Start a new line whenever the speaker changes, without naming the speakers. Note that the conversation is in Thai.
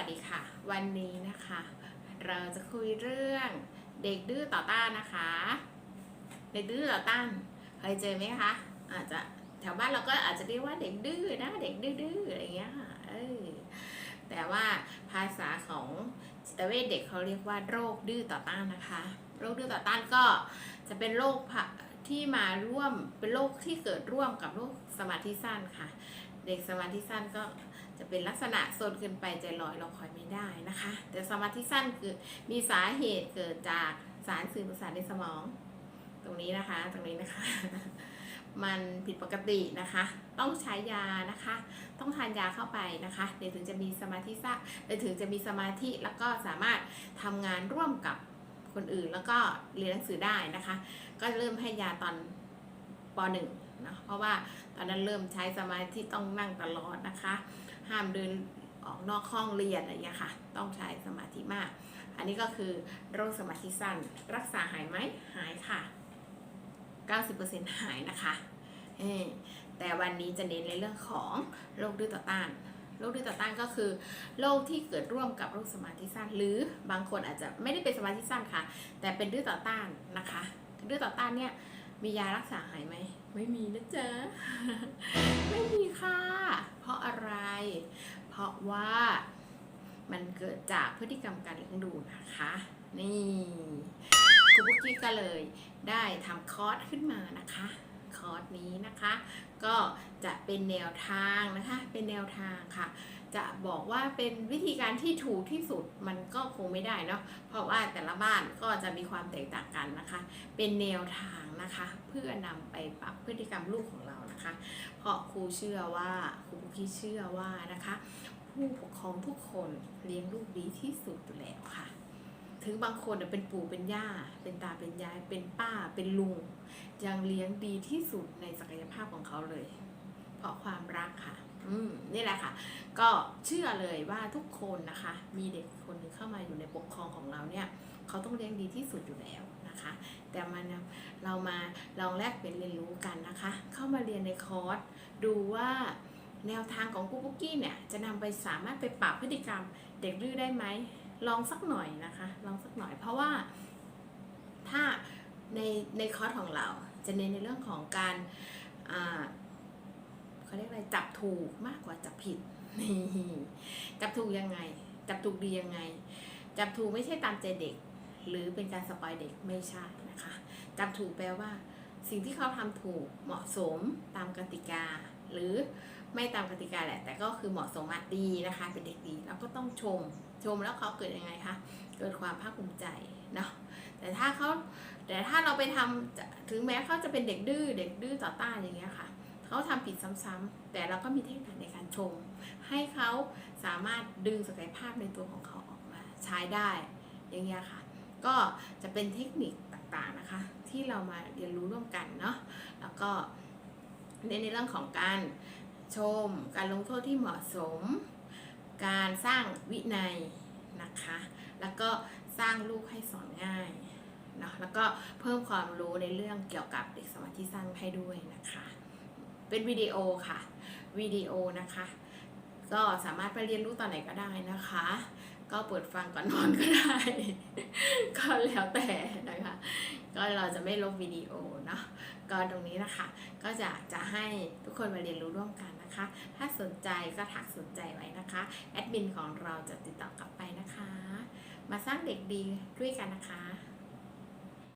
วัสดีค่ะ วันนี้นะคะ เราจะคุยเรื่องเด็กดื้อต่อต้านนะคะ เด็กดื้อต่อต้านเคยเจอไหมคะอาจจะแถวบ้านเราก็อาจจะเรียกว่าเด็กดื้อนะเด็กดื้อๆอะไรอย่างเงี้ยค่ะเออแต่ว่าภาษาของจิตเวชเด็กเขาเรียกว่าโรคดื้อต่อต้านนะคะ โรคดื้อต่อต้านก็จะเป็นโรคที่มาร่วมเป็นโรคที่เกิดร่วมกับโรคสมาธิสั้นค่ะ เด็กสมาธิสั้นก็ จะเป็นลักษณะโซนเกินไปใจลอยเราคอยไม่ได้นะคะ แต่สมาธิสั้นคือมีสาเหตุเกิดจากสารสื่อประสาทในสมอง ตรงนี้นะคะ ตรงนี้นะคะ มันผิดปกตินะคะ ต้องใช้ยานะคะ ต้องทานยาเข้าไปนะคะ เดี๋ยวถึงจะมีสมาธิสั้นเดี๋ยวถึงจะมีสมาธิแล้วก็สามารถทำงานร่วมกับคนอื่นแล้วก็เรียนหนังสือได้นะคะ ก็เริ่มให้ยาตอนป .1 เนาะเพราะว่าตอนนั้นเริ่มใช้สมาธิต้องนั่งตลอดนะคะ ห้ามเดินออกนอกห้องเรียนอะไรอย่างเงี้ยค่ะ ต้องใช้สมาธิมาก อันนี้ก็คือโรคสมาธิสั้น รักษาหายไหมหายค่ะ 90%หายนะคะเออแต่วันนี้จะเน้นในเรื่องของโรคดื้อต่อต้าน โรคดื้อต่อต้านก็คือโรคที่เกิดร่วมกับโรคสมาธิสั้น หรือบางคนอาจจะไม่ได้เป็นสมาธิสั้นค่ะ แต่เป็นดื้อต่อต้านนะคะ ดื้อต่อต้านเนี่ยมียารักษาหายไหม ไม่มีนะจ๊ะ ไม่มีค่ะเพราะ อะไร เพราะว่ามันเกิดจากพฤติกรรมการเลี้ยงดูนะคะ นี่ครูบุกกี้ก็เลยได้ทำคอร์สขึ้นมานะคะ คอร์สนี้นะคะ ก็จะเป็นแนวทางนะคะ เป็นแนวทางค่ะ จะบอกว่าเป็นวิธีการที่ถูกที่สุดมันก็คงไม่ได้เนาะเพราะว่าแต่ละบ้านก็จะมีความแตกต่างกันนะคะ เป็นแนวทางนะคะ เพื่อนำไปปรับพฤติกรรมลูกของเรา นะคะ เพราะครูเชื่อว่าครูบุกี้เชื่อว่านะคะ ผู้ปกครองทุกคนเลี้ยงลูกดีที่สุดอยู่แล้วค่ะ ถึงบางคนเป็นปู่เป็นย่า เป็นตาเป็นยายเป็นป้าเป็นลุง ยังเลี้ยงดีที่สุดในศักยภาพของเขาเลย เพราะความรักค่ะอืมนี่แหละค่ะ ก็เชื่อเลยว่าทุกคนนะคะ มีเด็กคนหนึ่งเข้ามาอยู่ในปกครองของเราเนี่ย เขาต้องเลี้ยงดีที่สุดอยู่แล้วนะคะ แต่มันเรามาลองแลกเปลี่ยนเรียนรู้กันนะคะ เข้ามาเรียนในคอร์สดูว่าแนวทางของกูกุ๊กกี้เนี่ยจะนำไปสามารถไปปรับพฤติกรรมเด็กดื้อได้ไหมลองสักหน่อยนะคะ ลองสักหน่อยเพราะว่าถ้าในในคอร์สของเราจะเน้นในเรื่องของการเขาเรียกอะไรจับถูกมากกว่าจับผิดนี่จับถูกยังไง จับถูกดียังไง จับถูกไม่ใช่ตามใจเด็ก หรือเป็นการสปอยเด็กไม่ใช่นะคะจับถูกแปลว่า สิ่งที่เขาทำถูกเหมาะสมตามกติกา หรือไม่ตามกติกาแหละ แต่ก็คือเหมาะสมอะดีนะคะ เป็นเด็กดีเราก็ต้องชม ชมแล้วเขาเกิดยังไงคะเกิดความภาคภูมิใจเนาะแต่ถ้าเขาแต่ถ้าเราไปทำจะถึงแม้เขาจะเป็นเด็กดื้อเด็กดื้อต่อต้านอย่างเงี้ยค่ะ เขาทำผิดซ้ำๆแต่เราก็มีเทคนิคในการชม ให้เขาสามารถดึงศักยภาพในตัวของเขาออกมาใช้ได้อย่างเงี้ยค่ะ ก็จะเป็นเทคนิคต่างๆนะคะ ที่เรามาเรียนรู้ร่วมกันเนาะแล้วก็ในในเรื่องของการชม การลงโทษที่เหมาะสม การสร้างวินัยนะคะ แล้วก็สร้างลูกให้สอนง่ายเนาะแล้วก็เพิ่มความรู้ในเรื่องเกี่ยวกับเด็กสมาธิสั้นให้ด้วยนะคะ เป็นวิดีโอค่ะวิดีโอนะคะ ก็สามารถไปเรียนรู้ตอนไหนก็ได้นะคะ ก็เปิดฟังก่อนนอนก็ได้ ก็แล้วแต่นะคะ ก็เราจะไม่ลบวิดีโอเนาะก็ตรงนี้นะคะ ก็จะจะให้ทุกคนมาเรียนรู้ร่วมกันนะคะ ถ้าสนใจก็ทักสนใจไว้นะคะ แอดมินของเราจะติดต่อกลับไปนะคะ มาสร้างเด็กดีด้วยกันนะคะ